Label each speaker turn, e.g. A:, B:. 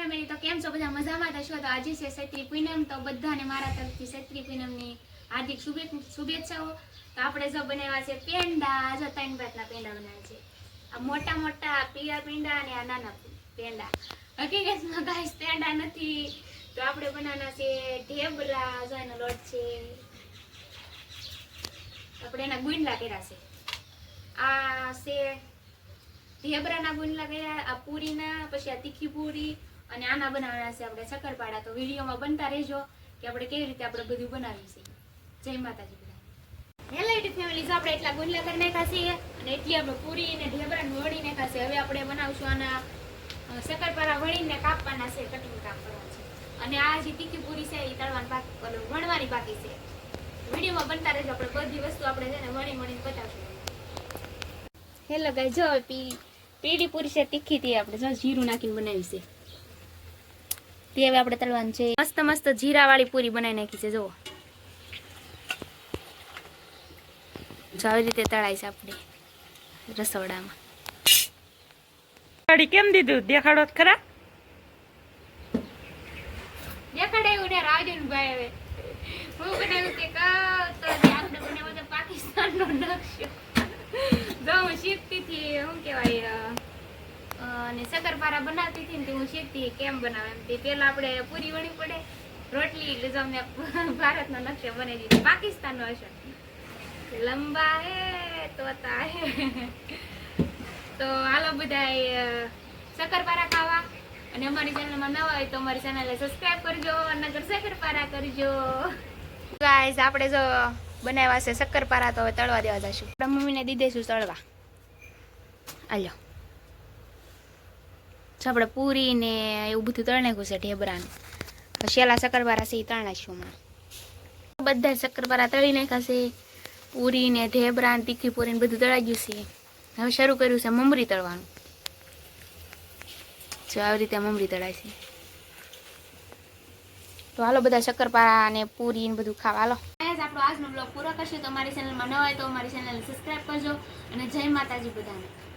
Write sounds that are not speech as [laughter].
A: Family તો કેમ છો? બધા મજામાં થશો તો આજે છે ચૈત્રી પૂનમ. તો બધાને મારા તરફથી ચૈત્રી પૂનમની હાર્દિક શુભેચ્છાઓ. તો આપણે જો બનાવ્યા છે પેંડા. જો ત્રણ ભાતના પેંડા બનાવ્યા છે. આ મોટા મોટા પીળા પેંડા અને આ નાના પેંડા. હકીકતમાં ગાઈસ પેંડા નથી. તો આપણે બનાવવાના છે ઢેબરા જો એનો લોટ છે. આપણે એના ગુંડલા કર્યા છે. આ છે ઢેબરાના ગુંડલા કર્યા, આ પૂરીના, પછી આ તીખી પૂરી અને આના બનાવવાના છે આપણે શક્કરપાડા તો વિડીયોમાં બનતા રહેજો કે આપણે કેવી રીતે આપણે બધું બનાવીએ છીએ જય માતાજી હેલો ફેમિલી જો આપણે એટલા ગુંડલા કરી અને એટલી આપણે પૂરી અને ઢેબરા વળી નાખ્યા હવે આપણે બનાવશું આના શક્કરપારા વળીને કાપવાના છે કટિંગ કામ કરવાનું છે. અને આ જે તીખી પૂરી છે એ તળવાની વણવાની બાકી છે. વિડીયોમાં બનતા રહેજો. આપણે બધી વસ્તુ આપણે છે ને વણી વણીને બતાવશું. હેલો ગાઈ જો હવે પી, પીળી પૂરી છે, તીખી તે આપણે. જો જીરું નાખીને બનાવી છે. તે હવે આપણે તળવાનું છે. મસ્ત મસ્ત જીરાવાળી પૂરી બનાવી નાખી છે જુઓ. જો આવી રીતે તળાય છે આપણે રસોડામાં.
B: કેમ દીધું? દેખાડો ખરા.
A: દેખાડાયું ને રાજનભાઈ હવે હું બનાવ્યું કે પાકિસ્તાન નો નકશો. જો હું શીખતી હતી શું કહેવાય અ, શક્કરપારા બનાવતી હતી ને તે હું શીખતી કેમ બનાવે એમ તે પહેલા આપણે પૂરી વણી પડે. રોટલી એટલે જો મેં [laughs] ભારતનો નકશો બનાવી દીધો. પાકિસ્તાનનો હશે. લંબા હે તોતા હે. તો હાલો બધાય અ, શક્કરપારા ખાવા. અને અમારી ચેનલમાં નવા હોય તો અમારી ચેનલને સબસ્ક્રાઇબ કરજો અને શક્કરપારા કરજો. ગાઈસ આપણે જો બનાવ્યા છે શક્કરપારા તો હવે તળવા દેવા જશું આપણા મમ્મીને દીધે છું તળવા. આલ્યો આપણે પૂરી ને એવું બધું તળ નાખ્યું છે ઢેબરાનું. શેલા શક્કરપારા છે એ તળ નાખીશું હમણાં. બધા શક્કરપારા તળી નાખ્યા છે. પૂરી ને ઢેબરા ને તીખી પૂરી ને બધું તળાઈ ગયું છે. હવે શરૂ કર્યું છે મમરી તળવાનું. જો આવી રીતે મમરી તળાય છે. તો હાલો બધા શક્કરપારા અને પૂરી ને બધું ખાવા હાલો. આપણો આજનો બ્લોગ પૂરો કરશે. તો અમારી ચેનલમાં ન હોય તો અમારી ચેનલને સબસ્ક્રાઈબ કરજો. અને જય માતાજી બધાને.